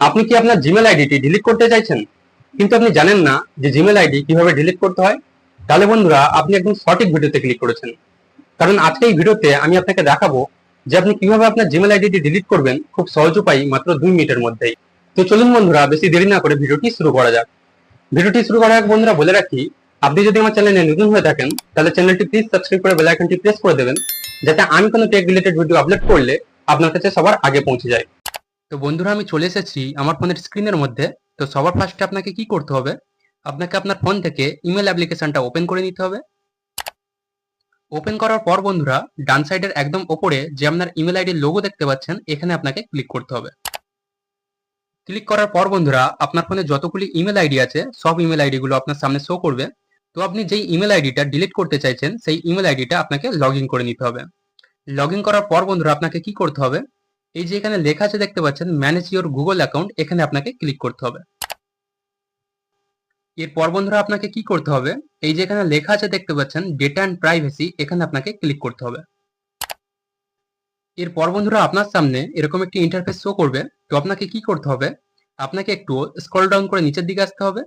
আপনি কি আপনার জিমেল আইডিটি ডিলিট করতে চাইছেন? কিন্তু আপনি জানেন না যে জিমেল আইডি কীভাবে ডিলিট করতে হয়? তাহলে বন্ধুরা, আপনি একদম সঠিক ভিডিওতে ক্লিক করেছেন। কারণ আজকে এই ভিডিওতে আমি আপনাকে দেখাবো যে আপনি কীভাবে আপনার জিমেল আইডিটি ডিলিট করবেন খুব সহজ উপায় মাত্র দুই মিনিটের মধ্যেই। তো চলুন বন্ধুরা, বেশি দেরি না করে ভিডিওটি শুরু করা যাক। ভিডিওটি শুরু করার আগে বন্ধুরা বলে রাখি, আপনি যদি আমার চ্যানেলে নতুন হয়ে থাকেন, তাহলে চ্যানেলটি প্লিজ সাবস্ক্রাইব করে বেল আইকনটি প্রেস করে দেবেন, যাতে আমি কোনো টেক রিলেটেড ভিডিও আপলোড করলে আপনার কাছে সবার আগে পৌঁছে যায়। তো বন্ধুরা, আমি চলে এসেছি আমার ফোনের স্ক্রিনের মধ্যে। তো সবার ফার্স্টে আপনাকে কি করতে হবে? আপনাকে আপনার ফোন থেকে ইমেল অ্যাপ্লিকেশনটা ওপেন করে নিতে হবে। ওপেন করার পর বন্ধুরা, ডান সাইডের একদম ওপরে যে আপনার ইমেল আইডির লোগো দেখতে পাচ্ছেন, এখানে আপনাকে ক্লিক করতে হবে। ক্লিক করার পর বন্ধুরা, আপনার ফোনে যতগুলি ইমেল আইডি আছে, সব ইমেল আইডি গুলো আপনার সামনে শো করবে। তো আপনি যেই ইমেল আইডিটা ডিলিট করতে চাইছেন, সেই ইমেল আইডিটা আপনাকে লগ করে নিতে হবে। লগ করার পর বন্ধুরা, আপনাকে কি করতে হবে? এই যে এখানে লেখা আছে দেখতে পাচ্ছেন ম্যানেজ ইউর গুগল অ্যাকাউন্ট এখানে আপনাকে ক্লিক করতে হবে। এরপর বন্ধুরা আপনাকে কি করতে হবে? এই যে এখানে লেখা আছে দেখতে পাচ্ছেন ডেটা অ্যান্ড প্রাইভেসি এখানে আপনাকে ক্লিক করতে হবে। এরপর বন্ধুরা আপনার সামনে এরকম একটি ইন্টারফেস শো করবে, তো আপনাকে কি করতে হবে? আপনাকে একটু স্ক্রল ডাউন করে নিচের দিকে আসতে হবে।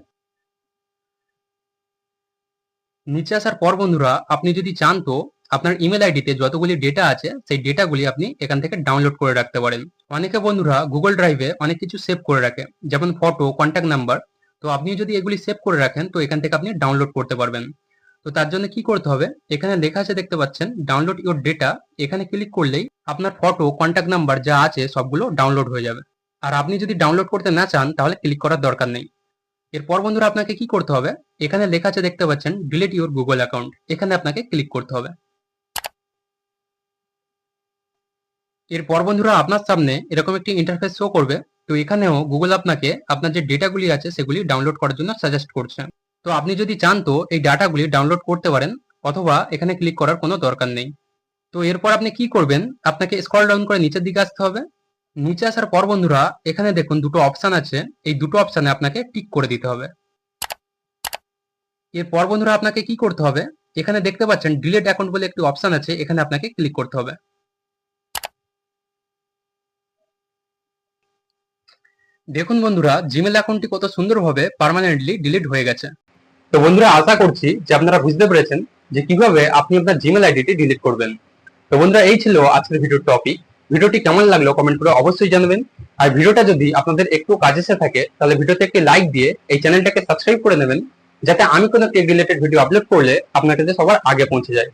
নিচে আসার পর বন্ধুরা, আপনি যদি চান তো আপনার ইমেল আইডিতে যতগুলি ডেটা আছে, সেই ডেটাগুলি আপনি এখান থেকে ডাউনলোড করে রাখতে পারেন। অনেকে বন্ধুরা গুগল ড্রাইভে অনেক কিছু সেভ করে রাখে, যেমন ফটো কন্ট্যাক্ট নাম্বার তো আপনি যদি এগুলি সেভ করে রাখেন, তো এখান থেকে আপনি ডাউনলোড করতে পারবেন। তো তার জন্য কি করতে হবে? এখানে লেখা আছে দেখতে পাচ্ছেন ডাউনলোড ইউর ডেটা এখানে ক্লিক করলেই আপনার ফটো কন্ট্যাক্ট নাম্বার যা আছে সবগুলো ডাউনলোড হয়ে যাবে। আর আপনি যদি ডাউনলোড করতে না চান, তাহলে ক্লিক করার দরকার নেই। এরপর বন্ধুরা আপনাকে কি করতে হবে? এখানে লেখা আছে দেখতে পাচ্ছেন ডিলিট ইউর গুগল অ্যাকাউন্ট এখানে আপনাকে ক্লিক করতে হবে। এরপর বন্ধুরা আপনার সামনে এরকম একটি ইন্টারফেস শো করবে। তো এখানেও গুগল আপনাকে আপনার যে ডেটাগুলি আছে সেগুলি ডাউনলোড করার জন্য সাজেস্ট করছে। তো আপনি যদি চান তো এই ডাটাগুলি ডাউনলোড করতে পারেন অথবা এখানে ক্লিক করার কোনো দরকার নেই। তো এরপর আপনি কি করবেন? আপনাকে স্ক্রল ডাউন করে নিচের দিকে আসতে হবে। নিচে আসার পর বন্ধুরা এখানে দেখুন দুটো অপশান আছে। এই দুটো অপশানে আপনাকে টিক করে দিতে হবে। এরপর বন্ধুরা আপনাকে কি করতে হবে? এখানে দেখতে পাচ্ছেন ডিলেট অ্যাকাউন্ট বলে একটি অপশান আছে। এখানে আপনাকে ক্লিক করতে হবে। দেখুন বন্ধুরা জিমেল অ্যাকাউন্টটি কত সুন্দরভাবে পার্মানেন্টলি ডিলিট হয়ে গেছে। তো বন্ধুরা, আশা করছি যে আপনারা বুঝতে পেরেছেন যে কীভাবে আপনি আপনার জিমেল আইডিটি ডিলিট করবেন। তো বন্ধুরা, এই ছিল আজকের ভিডিওর টপিক ভিডিওটি কেমন লাগল কমেন্ট করে অবশ্যই জানাবেন। আর ভিডিওটা যদি আপনাদের একটু কাজে এসে থাকে, তাহলে ভিডিওতে একটি লাইক দিয়ে এই চ্যানেলটাকে সাবস্ক্রাইব করে নেবেন, যাতে আমি কোনো টেক রিলেটেড ভিডিও আপলোড করলে আপনার কাছে সবার আগে পৌঁছে যায়।